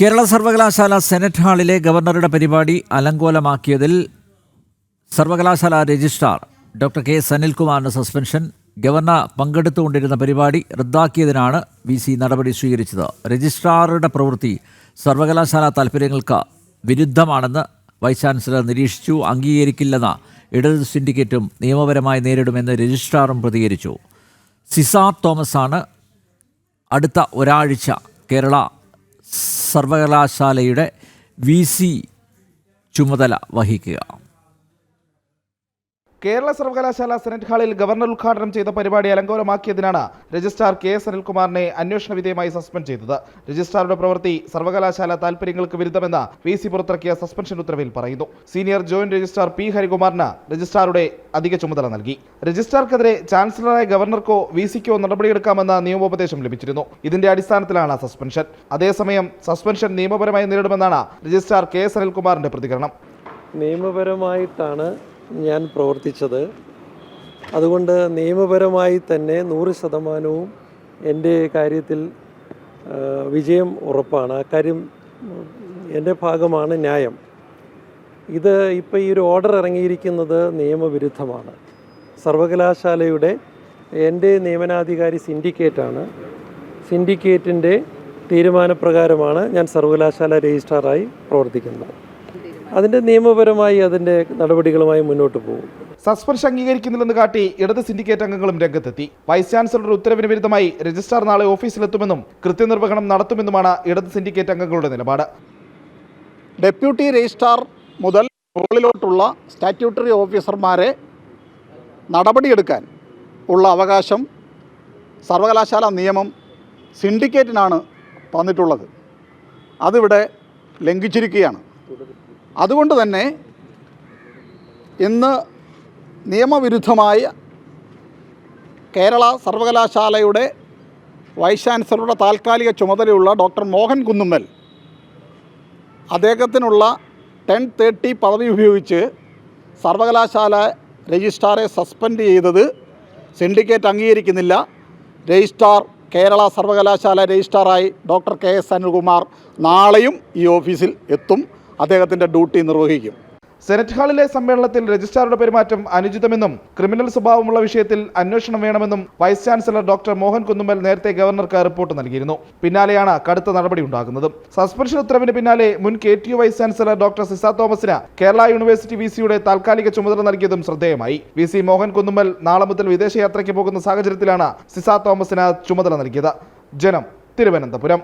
കേരള സർവകലാശാല സെനറ്റ് ഹാളിലെ ഗവർണറുടെ പരിപാടി അലങ്കോലമാക്കിയതിൽ സർവകലാശാല രജിസ്ട്രാർ ഡോക്ടർ കെ സനിൽകുമാറിന് സസ്പെൻഷൻ. ഗവർണർ പങ്കെടുത്തുകൊണ്ടിരുന്ന പരിപാടി റദ്ദാക്കിയതിനാണ് വി സി നടപടി സ്വീകരിച്ചത്. രജിസ്ട്രാറുടെ പ്രവൃത്തി സർവകലാശാല താൽപ്പര്യങ്ങൾക്ക് വിരുദ്ധമാണെന്ന് വൈസ് ചാൻസലർ നിരീക്ഷിച്ചു. അംഗീകരിക്കില്ലെന്ന ഇടത് സിൻഡിക്കേറ്റും നിയമപരമായി നേരിടുമെന്ന് രജിസ്ട്രാറും പ്രതികരിച്ചു. സിസാർ തോമസാണ് അടുത്ത ഒരാഴ്ച കേരള സർവകലാശാലയുടെ വി സി ചുമതല വഹിക്കുക. കേരള സർവകലാശാല സെനറ്റ് ഹാളിൽ ഗവർണർ ഉദ്ഘാടനം ചെയ്ത പരിപാടി അലങ്കോലമാക്കിയതിനാണ് രജിസ്ട്രാർ കെ എസ് അനിൽകുമാറിനെ അന്വേഷണ വിധേയമായി സസ്പെൻഡ് ചെയ്തത്. രജിസ്ട്രാറുടെ പ്രവൃത്തി സർവകലാശാല താൽപര്യങ്ങൾക്ക് വിരുദ്ധമെന്ന് വി സി പുറത്തിറക്കിയ സസ്പെൻഷൻ ഉത്തരവിൽ പറയുന്നു. സീനിയർ ജോയിന്റ് രജിസ്ട്രാർ പി ഹരികുമാറിന് രജിസ്ട്രാറുടെ അധിക ചുമതല നൽകി. രജിസ്ട്രാർക്കെതിരെ ചാൻസലറായ ഗവർണർക്കോ വി സിക്കോ നടപടിയെടുക്കാമെന്ന നിയമോപദേശം ലഭിച്ചിരുന്നു. ഇതിന്റെ അടിസ്ഥാനത്തിലാണ് സസ്പെൻഷൻ. അതേസമയം സസ്പെൻഷൻ നിയമപരമായി നേരിടുമെന്നാണ് രജിസ്ട്രാർ കെ എസ് അനിൽകുമാറിന്റെ പ്രതികരണം. നിയമപരമായിട്ടാണ് ഞാൻ പ്രവർത്തിച്ചത്. അതുകൊണ്ട് നിയമപരമായി തന്നെ നൂറ് ശതമാനവും എന്റെ കാര്യത്തിൽ വിജയം ഉറപ്പാണ്. അക്കാര്യം എന്റെ ഭാഗമാണ് ന്യായം. ഇത് ഇപ്പോൾ ഈ ഒരു ഓർഡർ ഇറങ്ങിയിരിക്കുന്നത് നിയമവിരുദ്ധമാണ്. സർവകലാശാലയുടെ എന്റെ നിയമനാധികാരി സിൻഡിക്കേറ്റാണ്. സിൻഡിക്കേറ്റിന്റെ തീരുമാനപ്രകാരമാണ് ഞാൻ സർവകലാശാല രജിസ്ട്രാറായി പ്രവർത്തിക്കുന്നത്. അതിന്റെ നിയമപരമായി അതിന്റെ നടപടികളുമായി മുന്നോട്ട് പോകും. സസ്പെൻഷൻ അംഗീകരിക്കുന്നില്ലെന്ന് കാട്ടി ഇടത് സിൻഡിക്കേറ്റ് അംഗങ്ങളും രംഗത്തെത്തി. വൈസ് ചാൻസലറുടെ ഉത്തരവിന് വിരുദ്ധമായി രജിസ്ട്രാർ നാളെ ഓഫീസിലെത്തുമെന്നും കൃത്യനിർവഹണം നടത്തുമെന്നുമാണ് ഇടത് സിൻഡിക്കേറ്റ് അംഗങ്ങളുടെ നിലപാട്. ഡെപ്യൂട്ടി രജിസ്ട്രാർ മുതൽ മുകളിലോട്ടുള്ള സ്റ്റാറ്റ്യൂട്ടറി ഓഫീസർമാരെ നടപടിയെടുക്കാൻ ഉള്ള അവകാശം സർവകലാശാല നിയമം സിൻഡിക്കേറ്റിനാണ് തന്നിട്ടുള്ളത്. അതിവിടെ ലംഘിച്ചിരിക്കുകയാണ്. അതുകൊണ്ട് തന്നെ ഇന്ന് നിയമവിരുദ്ധമായ കേരള സർവകലാശാലയുടെ വൈസ് ചാൻസലറുടെ താൽക്കാലിക ചുമതലയുള്ള ഡോക്ടർ മോഹൻ കുന്നുമ്മൽ അദ്ദേഹത്തിനുള്ള ടെൻ തേർട്ടി പദവി ഉപയോഗിച്ച് സർവകലാശാല രജിസ്ട്രാറെ സസ്പെൻഡ് ചെയ്തത് സിൻഡിക്കേറ്റ് അംഗീകരിക്കുന്നില്ല. രജിസ്ട്രാർ കേരള സർവകലാശാല രജിസ്ട്രാറായി ഡോക്ടർ കെ എസ് അനിൽകുമാർ നാളെയും ഈ ഓഫീസിൽ എത്തും. അദ്ദേഹത്തിന്റെ ഡ്യൂട്ടി നിർവഹിക്കും. സെനറ്റ് ഹാളിലെ സമ്മേളനത്തിൽ രജിസ്ട്രാറുടെ പെരുമാറ്റം അനുചിതമെന്നും ക്രിമിനൽ സ്വഭാവമുള്ള വിഷയത്തിൽ അന്വേഷണം വേണമെന്നും vice chancellor doctor Mohan Kunnummal നേരത്തെ ഗവർണർക്ക് റിപ്പോർട്ട് നൽകിയിരുന്നു. പിന്നാലെയാണ് കടുത്ത നടപടി ഉണ്ടാകുന്നത്. സസ്പെൻഷൻ ഉത്തരവിന് പിന്നാലെ മുൻ K T U vice chancellor doctor Ciza തോമസിന് കേരള യൂണിവേഴ്സിറ്റി വി സിയുടെ താൽക്കാലിക ചുമതല നൽകിയതും ശ്രദ്ധേയമായി. വി സി മോഹൻ കുന്നുമ്മൽ നാളെ മുതൽ വിദേശയാത്രയ്ക്ക് പോകുന്ന സാഹചര്യത്തിലാണ് സിസ തോമസിന് ചുമതല നൽകിയത്. ജനം തിരുവനന്തപുരം.